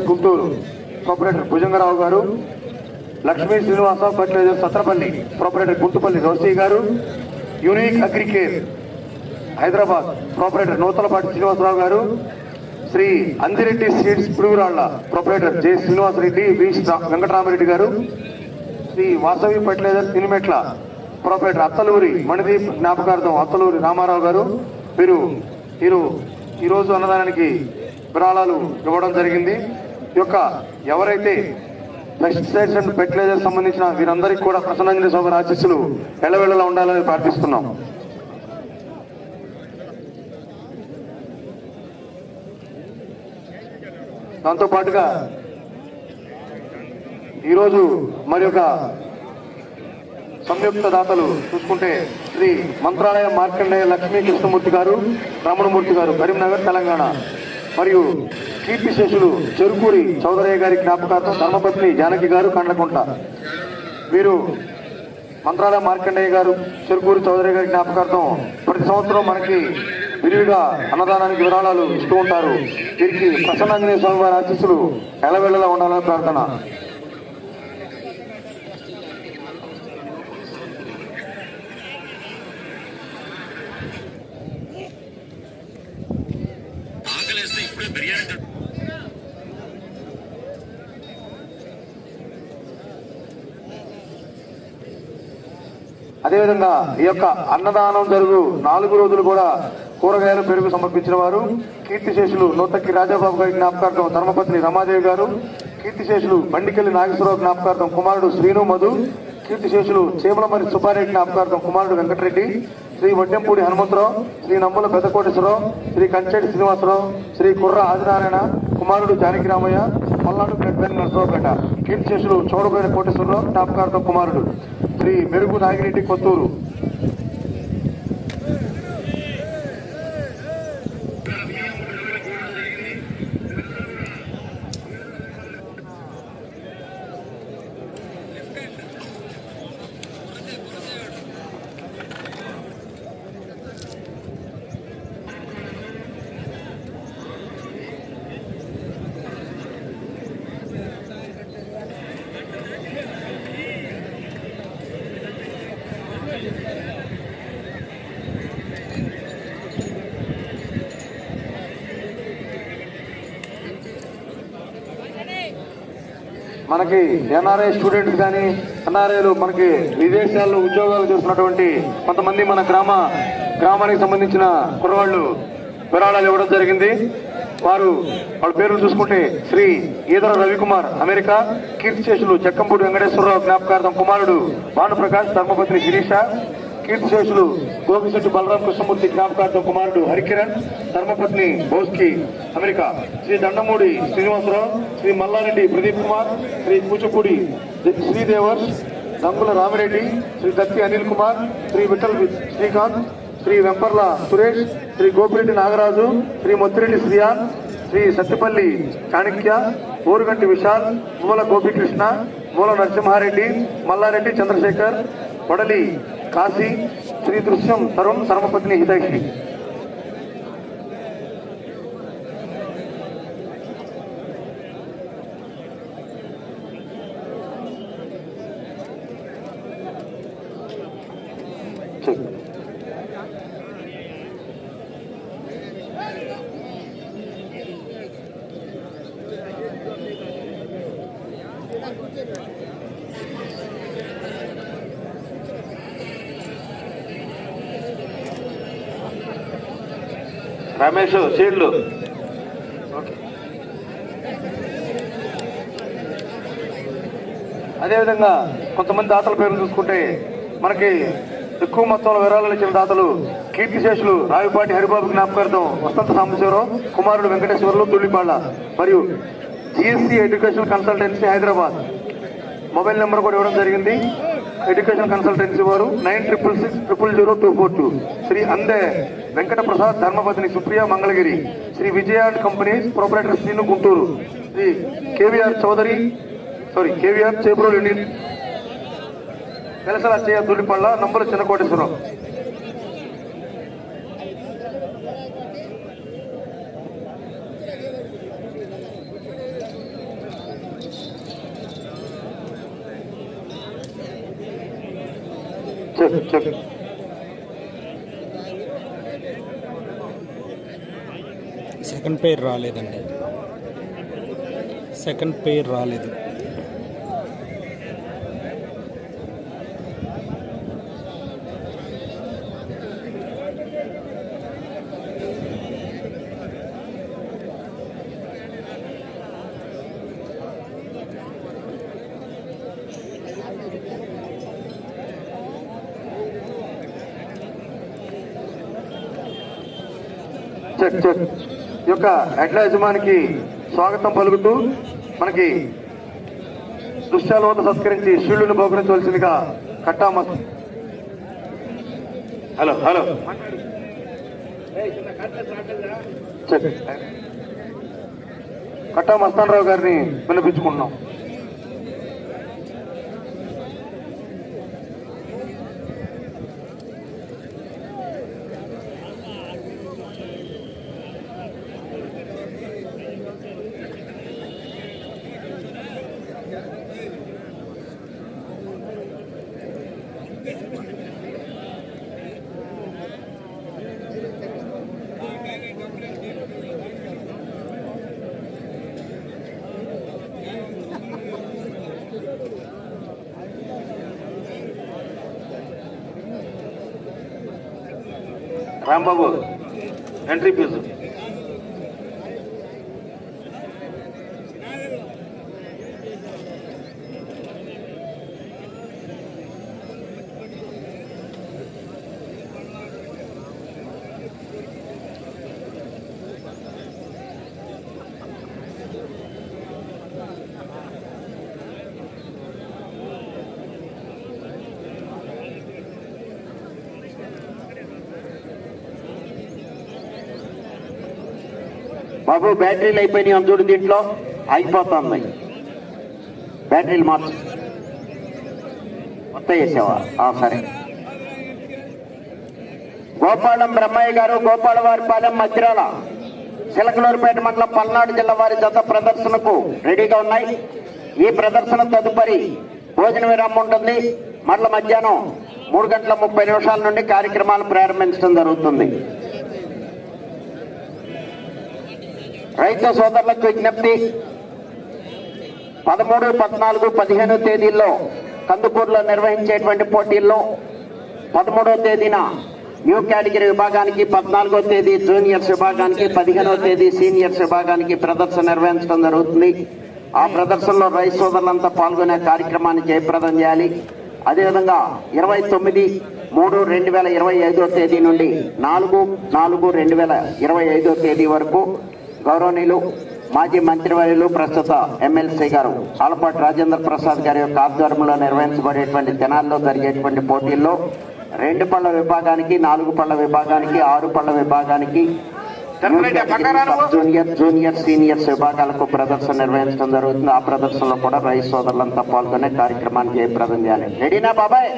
Guntur proprietor Bhujangarao గారు Lakshmi Srinivasa fertiliser Satrapalli proprietor Guntupalli Rosy గారు Unique Agricare Hyderabad proprietor Nuthalapati Srinivasarao గారు Shri Andireddy seeds Piduguralla proprietor J Srinivasareddy V Venkataramareddy గారు Shri Vasavi fertiliser Tinimetla proprietor Attaluri Manideep జ్ఞాపకార్థం అత్తలూరి రామారావు గారు వీరు వీరు ఈరోజు అన్నదానానికి విరాళాలు ఇవ్వడం జరిగింది. యొక్క ఎవరైతే పెస్టిసైడ్స్ అండ్ ఫెర్టిలైజర్ సంబంధించిన వీరందరికీ కూడా ప్రసన్నాంజలి స్వామి ఆశీస్సులు ఎల్లవెళ్ళలా ఉండాలని ప్రార్థిస్తున్నాం. దాంతో పాటుగా ఈరోజు మరి ఒక సంయుక్త దాతలు చూసుకుంటే శ్రీ మంత్రాలయ మార్కండేయ లక్ష్మీ కృష్ణమూర్తి గారు రమణమూర్తి గారు కరీంనగర్ తెలంగాణ. మరియు కీర్తి శేషులు చెరుకూరి చౌదరయ్య గారి జ్ఞాపకార్థం ధర్మపత్ని జానకి గారు కండ్లకుంట. వీరు మంత్రాలయ మార్కండేయ గారు చెరుకూరి చౌదరి గారి జ్ఞాపకార్థం ప్రతి సంవత్సరం మనకి విరివిగా అన్నదానానికి విరాళాలు ఇస్తూ ఉంటారు. వీరికి ప్రసన్నాంజనేయ స్వామి వారి ఆశీస్సులు ఎలవెళ్ళలా ఉండాలని ప్రార్థన. అదేవిధంగా ఈ యొక్క అన్నదానం జరుగు నాలుగు రోజులు కూడా కూరగాయలు పెరుగు సమర్పించిన వారు కీర్తిశేషులు నూతక్కి రాజాబాబు గారి జ్ఞాపకార్థం ధర్మపత్ని రమాదేవి గారు కీర్తిశేషులు బండికెల్లి నాగేశ్వరరావు జ్ఞాపకార్థం కుమారుడు శ్రీను మధు కీర్తిశేషులు చేమలమరి సుబ్బారెడ్డి జ్ఞాపకార్థం కుమారుడు వెంకటరెడ్డి శ్రీ వడ్డెంపూడి హనుమంతరావు శ్రీ నమ్మల పెద్దకోటేశ్వరరావు శ్రీ కంచెడి శ్రీనివాసరావు శ్రీ కుర్ర ఆదినారాయణ కుమారుడు జానకి రామయ్య పల్నాడు బ్లడ్ బ్యాంక్ నరసరావుపేట కీర్తిశేషులు చౌడబోయిన కోటేశ్వరరావు జ్ఞాపకార్థం కుమారుడు. శ్రీ మెరుగు నాగిరెడ్డి కొత్తూరు. మనకి ఎన్ఆర్ఐ స్టూడెంట్స్ కానీ ఎన్ఆర్ఐలు మనకి విదేశాల్లో ఉద్యోగాలు చేస్తున్నటువంటి కొంతమంది మన గ్రామ గ్రామానికి సంబంధించిన కుర్రవాళ్ళు విరాళాలు ఇవ్వడం జరిగింది. వారు వాళ్ళ పేర్లు చూసుకుంటే శ్రీ ఈదర రవికుమార్ అమెరికా కీర్తిశేషులు చెక్కంపూడి వెంకటేశ్వరరావు జ్ఞాపకార్థం కుమారుడు భానుప్రకాష్ ధర్మపత్ని శిరీష కీర్తిశేషులు గోపిశెట్టి బలరాం కృష్ణమూర్తి జ్ఞాపకార్థం కుమారుడు హరికిరణ్ ధర్మపత్ని బోస్కి అమెరికా. శ్రీ దండమూడి శ్రీనివాసరావు శ్రీ మల్లారెడ్డి ప్రదీప్ కుమార్ శ్రీ కూచిపూడి శ్రీదేవర్స్ రంగుల రామిరెడ్డి శ్రీ దత్తి అనిల్ కుమార్ శ్రీ విఠల్ శ్రీకాంత్ శ్రీ వెంపర్ల సురేష్ శ్రీ గోపిరెడ్డి నాగరాజు శ్రీ మొత్తిరెడ్డి శ్రీయాన్ శ్రీ సత్తిపల్లి చాణక్య ఊరుగంటి విశాల్ మూల గోపికృష్ణ మూల నరసింహారెడ్డి మల్లారెడ్డి చంద్రశేఖర్ వడలి కాశీ श्रीदृश्यम सर्व सर्वपत्नी हितैषी రమేష్ సీడ్లు అదేవిధంగా కొంతమంది దాతల పేర్లు చూసుకుంటే మనకి ఎక్కువ మొత్తంలో విరాళాలు ఇచ్చిన దాతలు కీర్తిశేషులు రావిపాటి హరిబాబు జ్ఞాపకార్థం వసంత సాంబశివరావు కుమారుడు వెంకటేశ్వర్లు తుల్లిపాళ్ళ మరియు GSC education consultancy Hyderabad. Mobile number కూడా ఇవ్వడం జరిగింది. ఎడ్యుకేషన్ కన్సల్టెన్సీ వారు nine triple six triple zero two four two. Shri Ande Venkata Prasad ధర్మపతిని Supriya Mangalagiri. Shri Vijaya and companies proprietor Srinu Guntur. Shri KVR Chowdary sorry KVR Chebrol Indian వెలసల చేయ Dullipalla number చిన్నకోటేశ్వరం. Second పేర్ రాలేదండి. Second పేర్ రాలేదు. Check check యొక్క ఎడ్ల యజమానికి స్వాగతం పలుకుతూ మనకి దృశ్యాల వద్ద సత్కరించి శివుడిని బహుకరించవలసిందిగా కట్టామ హలో హలో. కట్టా మస్తానరావు గారిని వినిపించుకుంటున్నాం. రాంబాబు ఎంట్రీ ఫీజు బ్యాటరీలు అయిపోయినాయి చూడు దీంట్లో. ఆగిపోతుంది బ్యాటరీలు మార్చు కొత్త చేసావా? సరే. గోపాలం బ్రహ్మయ్య గారు గోపాలవారిపాలెం మధ్యరాల చిలకలూరుపేట మండలం పల్నాడు జిల్లా వారి జత ప్రదర్శనకు రెడీగా ఉన్నాయి. ఈ ప్రదర్శన తదుపరి భోజన విరామం ఉంటుంది. మరల మధ్యాహ్నం మూడు గంటల ముప్పై నిమిషాల నుండి కార్యక్రమాలు ప్రారంభించడం జరుగుతుంది. రైతు సోదరులకు విజ్ఞప్తి. పదమూడు పద్నాలుగు పదిహేను తేదీల్లో కందుకూరులో నిర్వహించేటువంటి పోటీల్లో పదమూడవ తేదీన న్యూ కేటగిరీ విభాగానికి పద్నాలుగో తేదీ జూనియర్స్ విభాగానికి పదిహేనో తేదీ సీనియర్స్ విభాగానికి ప్రదర్శన నిర్వహించడం జరుగుతుంది. ఆ ప్రదర్శనలో రైతు సోదరులంతా పాల్గొనే కార్యక్రమాన్ని జయప్రదం చేయాలి. అదేవిధంగా ఇరవై తొమ్మిది మూడు రెండు వేల ఇరవై ఐదో తేదీ నుండి నాలుగు నాలుగు రెండు వేల ఇరవై ఐదో తేదీ వరకు గౌరవనీయులు మాజీ మంత్రివర్యులు ప్రస్తుత ఎమ్మెల్సీ గారు ఆలపాటి రాజేంద్ర ప్రసాద్ గారి యొక్క ఆధ్వర్యంలో నిర్వహించబడేటువంటి తెనాల్లో జరిగేటువంటి పోటీల్లో రెండు పళ్ళ విభాగానికి నాలుగు పళ్ళ విభాగానికి ఆరు పళ్ళ విభాగానికి జూనియర్ జూనియర్ సీనియర్స్ విభాగాలకు ప్రదర్శన నిర్వహించడం జరుగుతుంది. ఆ ప్రదర్శనలో కూడా రైతు సోదరులంతా పాల్గొనే కార్యక్రమాన్ని జయప్రదం చేయాలి రెడీనా బాబాయ్?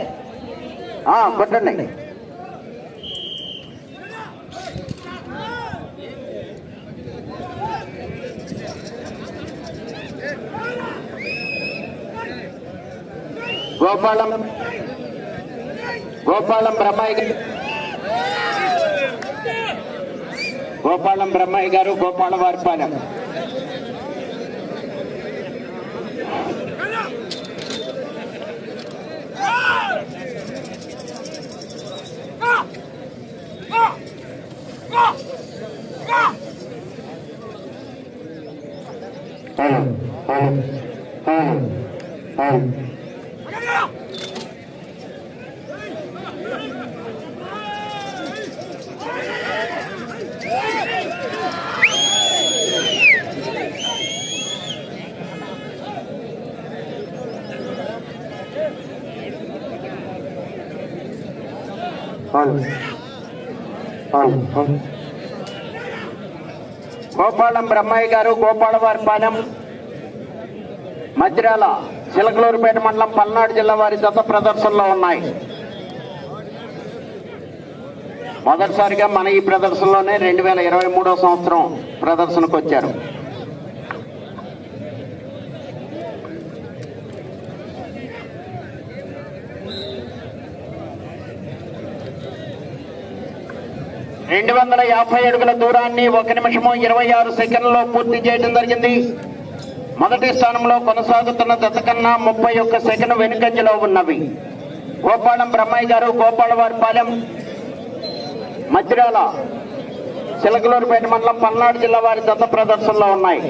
కొట్టండి. గోపాలం. గోపాలం బ్రహ్మాయి గారు. గోపాలం బ్రహ్మాయి గారు గోపాల వారిపాలెం. గోపాలం బ్రహ్మయ్య గారు గోపాలవారిపాలెం మధ్యరాల చిలకలూరుపేట మండలం పల్నాడు జిల్లా వారి జత ప్రదర్శనలో ఉన్నాయి. మొదటిసారిగా మన ఈ ప్రదర్శనలోనే రెండు వేల ఇరవై మూడో సంవత్సరం ప్రదర్శనకు వచ్చారు. రెండు వందల యాభై అడుగుల దూరాన్ని ఒక నిమిషము ఇరవై ఆరు సెకండ్లో పూర్తి చేయడం జరిగింది. మొదటి స్థానంలో కొనసాగుతున్న దశ కన్నా ముప్పై ఒక్క సెకండ్ వెనుకంజలో ఉన్నవి. గోపాలం బ్రహ్మయ్య గారు గోపాలవారిపాలెం మధ్యరాల చిలకలూరుపేట మండలం పల్నాడు జిల్లా వారి దత్త ప్రదర్శనలో ఉన్నాయి.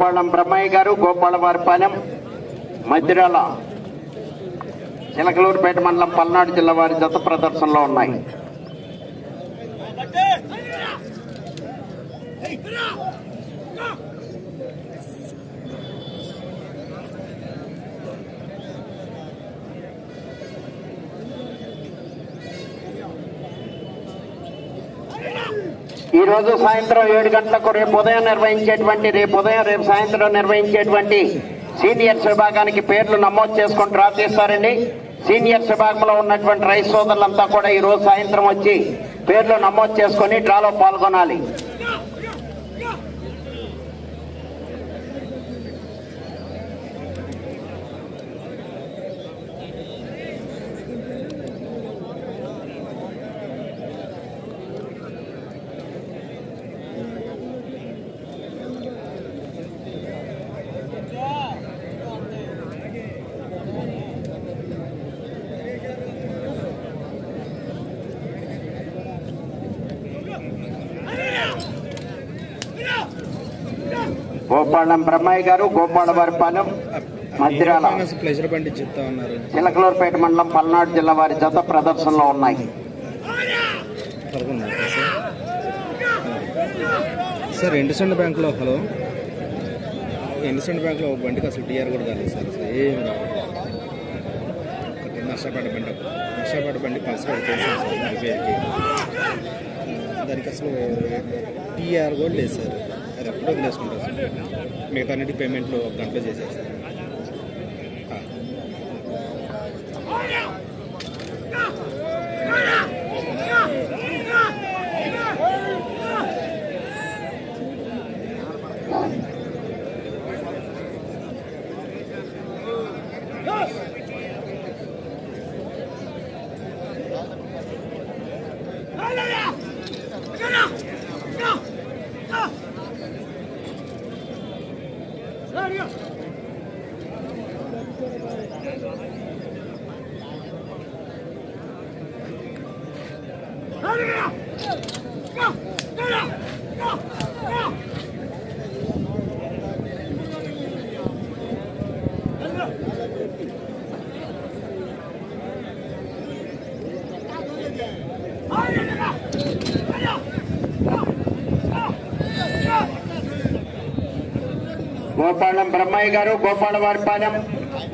గోపాలం బ్రహ్మయ్య గారు గోపాలవారిపాలెం మధ్యరాల చిలకలూరుపేట మండలం పల్నాడు జిల్లా వారి జత ప్రదర్శనలో ఉన్నాయి ఈ రోజు సాయంత్రం ఏడు గంటలకు రేపు ఉదయం నిర్వహించేటువంటి రేపు ఉదయం రేపు సాయంత్రం నిర్వహించేటువంటి సీనియర్స్ విభాగానికి పేర్లు నమోదు చేసుకొని డ్రా చేస్తారండి సీనియర్స్ విభాగంలో ఉన్నటువంటి రైతు సోదరులంతా కూడా ఈ రోజు సాయంత్రం వచ్చి పేర్లు నమోదు చేసుకొని డ్రాలో పాల్గొనాలి. గోపాలం బ్రహ్మయ్య గారు గోపాలవారిపాలెం మధ్యరాల. బండి చెప్తా ఉన్నారు చిలకలూరుపేట మండలం పల్నాడు జిల్లా వారి జత ప్రదర్శనలో ఉన్నాయి. సార్ సార్ ఎండుసండ్ బ్యాంకులో హలో? ఎండుసండ్ బ్యాంకులో ఒక బండికి అసలు టీఆర్ కూడా కాలేదు సార్ అసలు ఏం రావట్లేదు. ఒకటి నష్టపడ్డ బండి నష్టపడ్డ బండి పల్సర్ సార్ నలభై దానికి అసలు టీఆర్ కూడా లేదు సార్ అది ఎప్పుడో వదిలేసుకుంటారు సార్? మిగతా అన్నిటి పేమెంట్లు ఒక గంటలో చేసేస్తాను ఆ. గోపాలం బ్రహ్మయ్య గారు గోపాలవారిపాలెం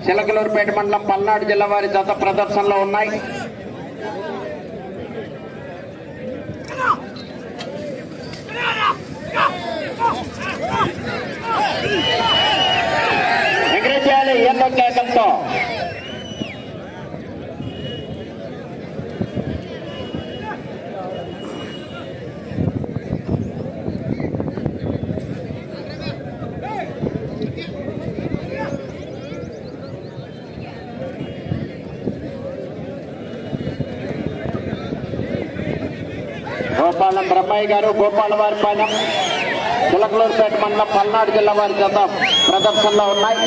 చిలకలూరుపేట మండలం పల్నాడు జిల్లా వారి జత ప్రదర్శనలో ఉన్నాయి. ఎంకరేజ్ చేయాలి ఎల్లో కేకలతో గోపాలం గారు గోపాలవారిపాలెం చిలకలూరుపేట మండలం పల్నాడు జిల్లా వారి జత ప్రదర్శనలో ఉన్నాయి.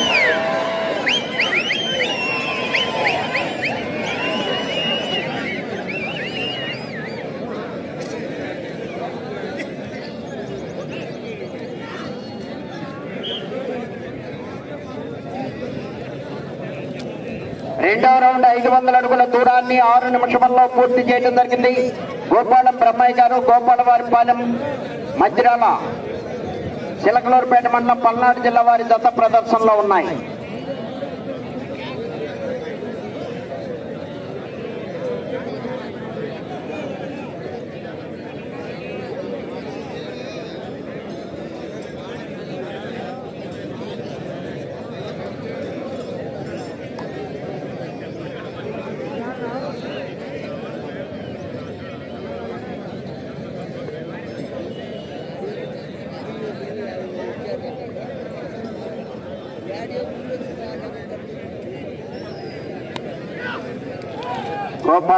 రెండవ రౌండ్ ఐదు వందల అడుగుల దూరాన్ని ఆరు నిమిషంలో పూర్తి చేయడం జరిగింది. బ్రహ్మయ్య గారు గోపాలవారిపాలెం మధ్యరాల చిలకలూరుపేట మండలం పల్నాడు జిల్లా వారి దత్త ప్రదర్శనలో ఉన్నాయి.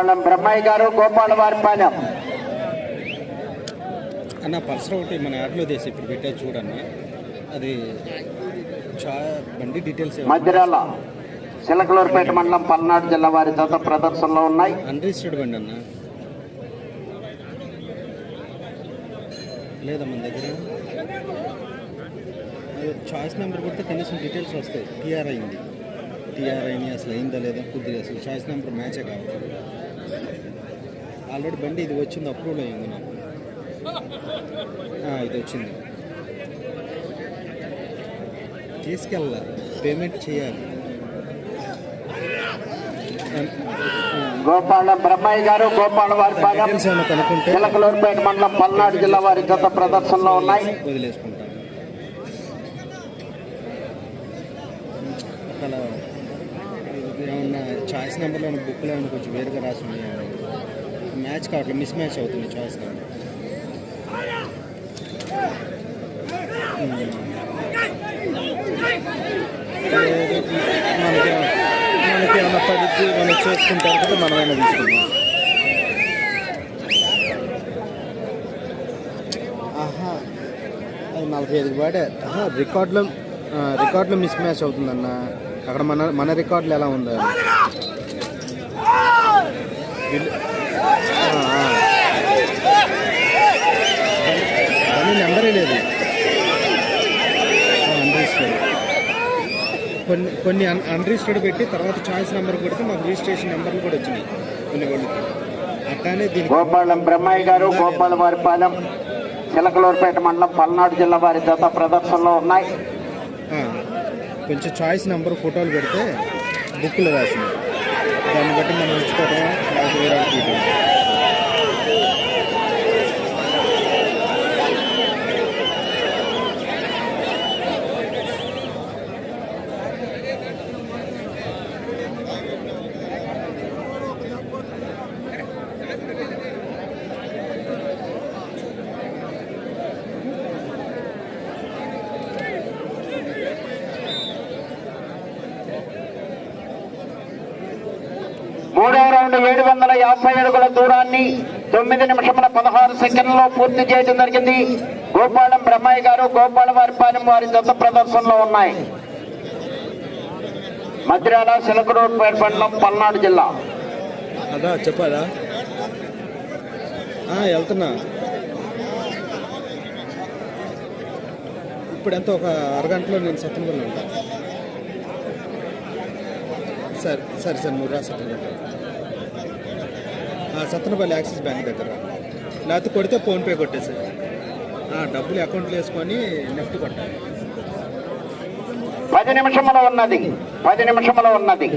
గోపాలం బ్రహ్మయ్య గారు గోపాల వారిపాలెం అన్న పల్సర్ ఒకటి మన యాడ్లో తీసి ఇప్పుడు పెట్టే చూడన్న. అది బండి డీటెయిల్స్ మధ్యరాల చిలకలూరుపేట మండలం పల్నాడు జిల్లా వారి జత ప్రదర్శనలో ఉన్నాయి. అన్రిజిస్టర్డ్ బండి అన్న. లేదా మన దగ్గర? చాయిస్ నెంబర్ కొడితే కనీసం డీటెయిల్స్ వస్తాయి. టీఆర్ అయింది. టీఆర్ అయింది అసలు అయిందా లేదా? కొద్దిగా అసలు చాయిస్ నెంబర్ మ్యాచే కావాలి ఆల్రెడీ బండి ఇది వచ్చింది అప్రూవల్ అయింది నాకు. ఇది వచ్చింది. తీసుకెళ్ళాలి పేమెంట్ చేయాలి. గోపాలం బ్రహ్మయ్య గారు గోపాల కనుక్కుంటే చిలకలూరుపేట మండలం పల్నాడు జిల్లా వారి జత ప్రదర్శనలో ఉన్నాయి. వదిలేసుకుంటాను ఏమన్నా చాయిస్ నెంబర్లో బుక్లో ఏమైనా కొంచెం వేరుగా రాసి ఉన్నాయి? మ్యాచ్ కావట్లేదు మిస్ మ్యాచ్ అవుతుంది చాయిస్ మనకి మనకి ఏమైనా పడిద్ది మనం చేసుకుంటాం కదా మనమైనా తీసుకుందాం. ఆహా అది నలభై ఐదు వాడే. ఆహా రికార్డులో రికార్డులో మిస్ మ్యాచ్ అవుతుందన్న. అక్కడ మన మన రికార్డులు ఎలా ఉందో? నెంబరే లేదు. అన్రిజిస్టర్డ్ కొన్ని కొన్ని అన్ అన్రిజిస్టర్డ్ పెట్టి తర్వాత చాయిస్ నెంబర్ కొడితే మాకు రిజిస్ట్రేషన్ నెంబర్లు కూడా వచ్చినాయి కొన్ని వాళ్ళకి. అట్లానే దీనికి గోపాలం బ్రహ్మయ్య గారు గోపాల వారిపాలెం చిలకలూరుపేట మండలం పల్నాడు జిల్లా వారి జత ప్రదర్శనలో ఉన్నాయి. కొంచెం చాయిస్ నెంబర్ ఫోటోలు పెడితే బుక్లో రాసింది దాన్ని బట్టి మనం ఉంచుకోవడం నాకు వేరే వాళ్ళకి ఇవ్వడం. మూడవ రౌండ్ ఏడు వందల యాభై అడుగుల దూరాన్ని తొమ్మిది నిమిషముల పదహారు సెకండ్లలో పూర్తి చేయడం జరిగింది. గోపాలం బ్రహ్మయ్య గారు గోపాల వారిపాలెం వారి జత ప్రదర్శనలో ఉన్నాయి. మద్రాల సిలకరూరుపేట మండలం పల్నాడు జిల్లా. అదా చెప్పాలా? వెళ్తున్నా. ఇప్పుడు ఎంత ఒక అరగంటలో నేను సత్యనపల్లి ఉంటా. సరే సరే సరే నువ్వు రా సత్తెనపల్లి యాక్సిస్ బ్యాంక్ దగ్గర. లేకపోతే కొడితే ఫోన్పే కొట్టేసి డబ్బులు అకౌంట్లో వేసుకొని నెఫ్ట్ కొట్టాలి. పది నిమిషంలో ఉన్నది. పది నిమిషంలో ఉన్నది.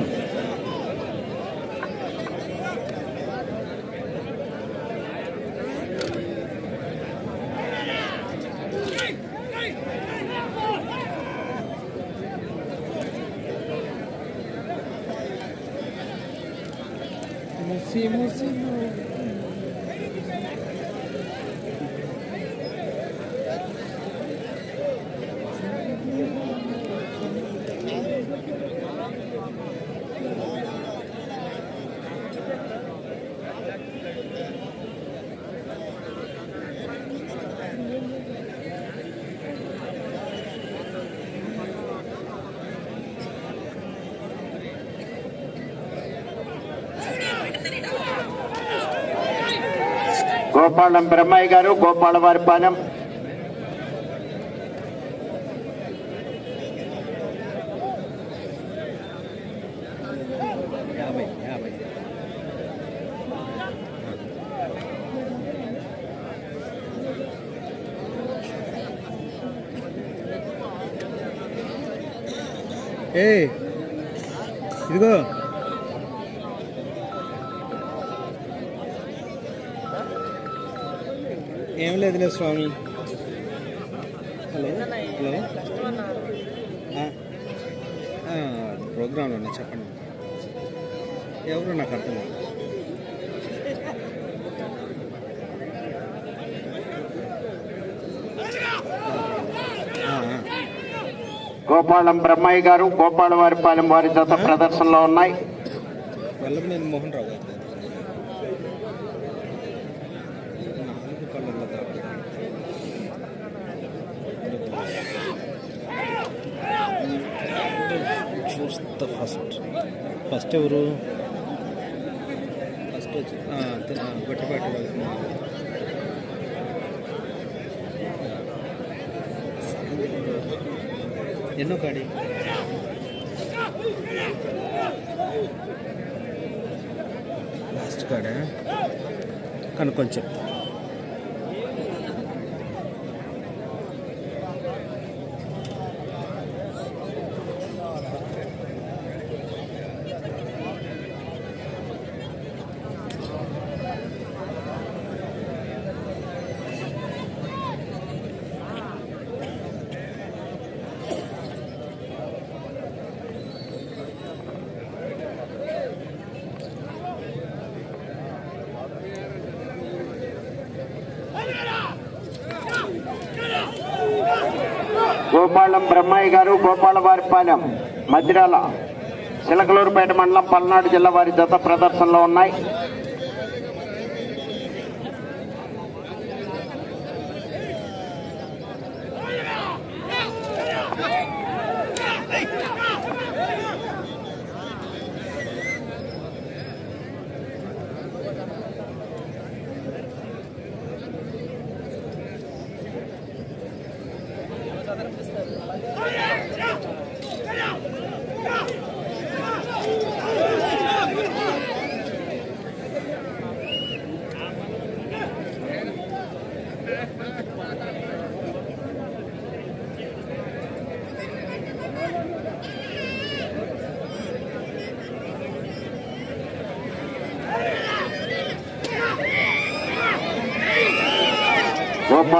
గోపాలం బ్రహ్మయ్య గారు గోపాల వారిపాలెం యాభై ఏ ఇదిగో. లేదులే స్వామి. హలో? హలో? ప్రోగ్రాంలో ఉన్నా చెప్పండి. ఎవరు నాకు అర్థం. గోపాలం బ్రహ్మయ్య గారు గోపాల వారిపాలెం వారి జత ప్రదర్శనలో ఉన్నాయి. మోహన్ రావు గారు కొత్త ఫస్ట్. ఫస్ట్ ఎవరు? ఫస్ట్ వచ్చి గొట్టపాటి ఎన్నో కాడి? లాస్ట్ కాడా? కనుక్కొని చెప్తాను మండలం బ్రహ్మయ్య గారు గోపాలవారిపాలెం మధిరాల చిలకలూరుపేట మండలం పల్నాడు జిల్లా వారి జత ప్రదర్శనలో ఉన్నాయి.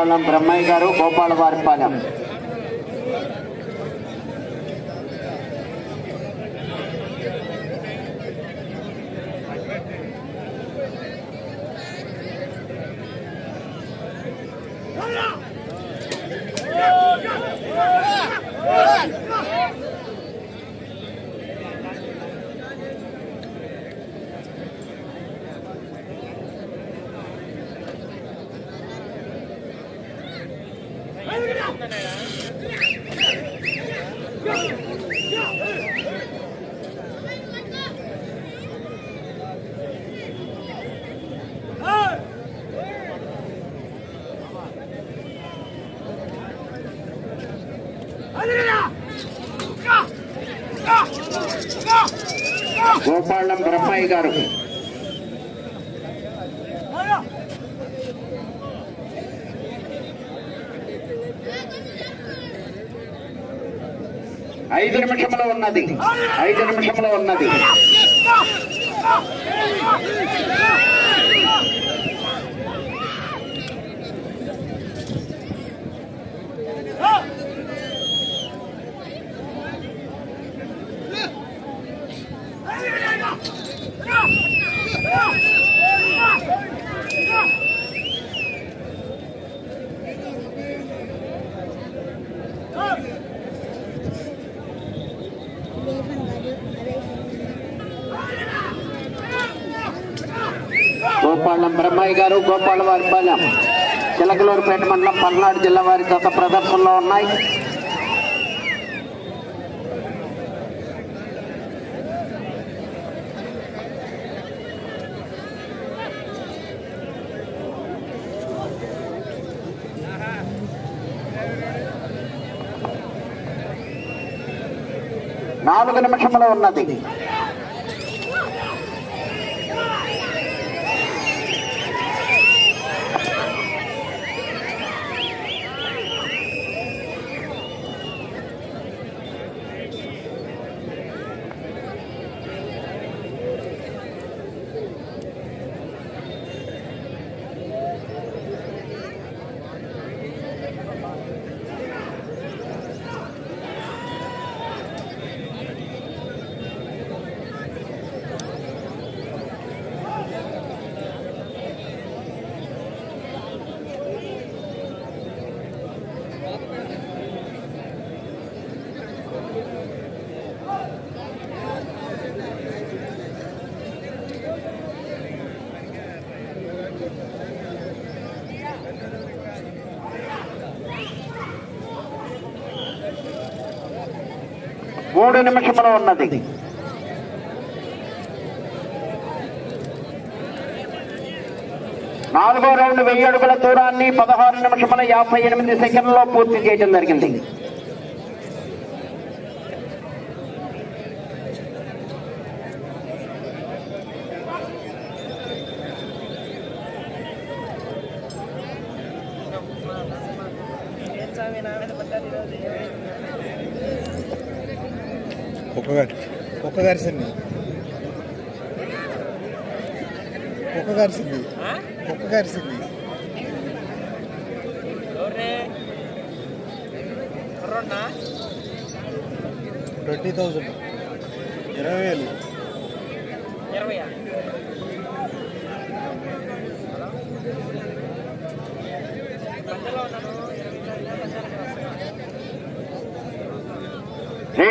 గోపాలం బ్రహ్మయ్య గారు గోపాల వారిపాలెం బ్రహ్మయ్య గారు. ఐదు నిమిషంలో ఉన్నది. ఐదు నిమిషంలో ఉన్నది. వాళ్ళ బ్రహ్మయ్య గారు పాలెం చిలకలూరుపేట మండలం పల్నాడు జిల్లా వారి గత ప్రదర్శనలో ఉన్నాయి. నాలుగు నిమిషంలో ఉన్నది. మూడు నిమిషములు ఉన్నది. నాలుగో రౌండ్ వెయ్యి అడుగుల దూరాన్ని పదహారు నిమిషముల యాభై ఎనిమిది సెకండ్లో పూర్తి చేయడం జరిగింది. కుక్క గారి కుక్క గారిసింది కుక్క గారిసింది కుక్క గారిసింది ట్వంటీ థౌజండ్. ఇరవై వేలు.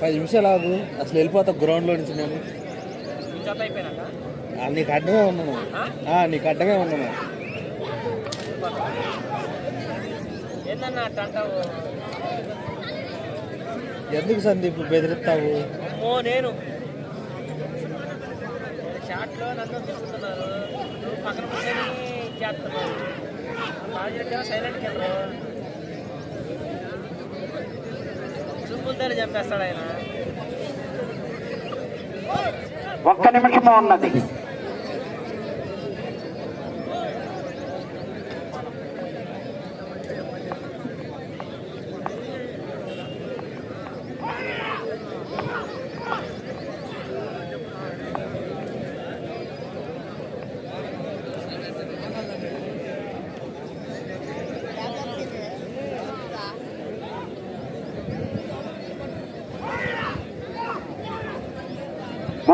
పది నిమిషాలు ఆగు. అసలు వెళ్ళిపోతా గ్రౌండ్లో నుంచి నేను. నీకు అడ్డమే ఉన్నాను నీకు అడ్డమే ఉన్నాను ఎందుకు సందీప్ బెదిరిస్తావు? అమ్మో నేను. నన్ను పక్కన కూర్చొని చేస్తున్నావు. సైలెంట్కి వెళ్ళరు చంపేస్తాడు ఆయన. ఒక్క నిమిషము ఉన్నది.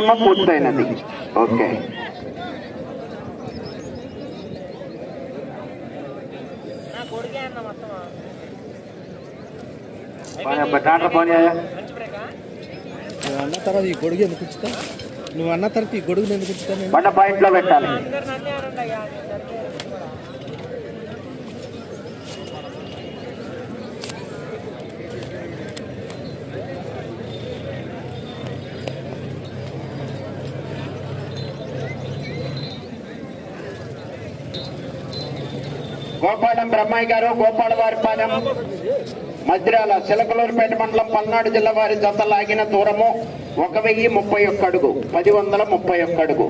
సమయము పూర్తయినది. ఓకే. డాక్టర్ అన్న తర్వాత ఈ గొడుగు ఎందుకు ఉంచుతా నువ్వు అన్న తర్వాత ఈ గొడుగుని ఎందుకు ఉంచుతా నేను బండ పాయింట్లో పెట్టాలి అందరు నన్నే అనండి అయ్యా నేను సరిగ్గా కూడా గోపాలం బ్రహ్మయ్య గారు గోపాలవారిపాలెం మద్రాల చిలకలూరుపేట మండలం పల్నాడు జిల్లా వారి జత లాగిన దూరము ఒక వెయ్యి ముప్పై ఒక్క అడుగు పది వందల ముప్పై ఒక్క అడుగు.